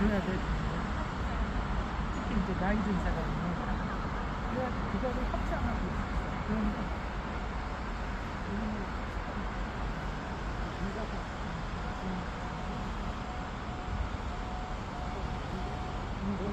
줘야 돼. 특히 이제 나이 든 사람은 그래야 그거를 협상하고 있어. 그러니까 우리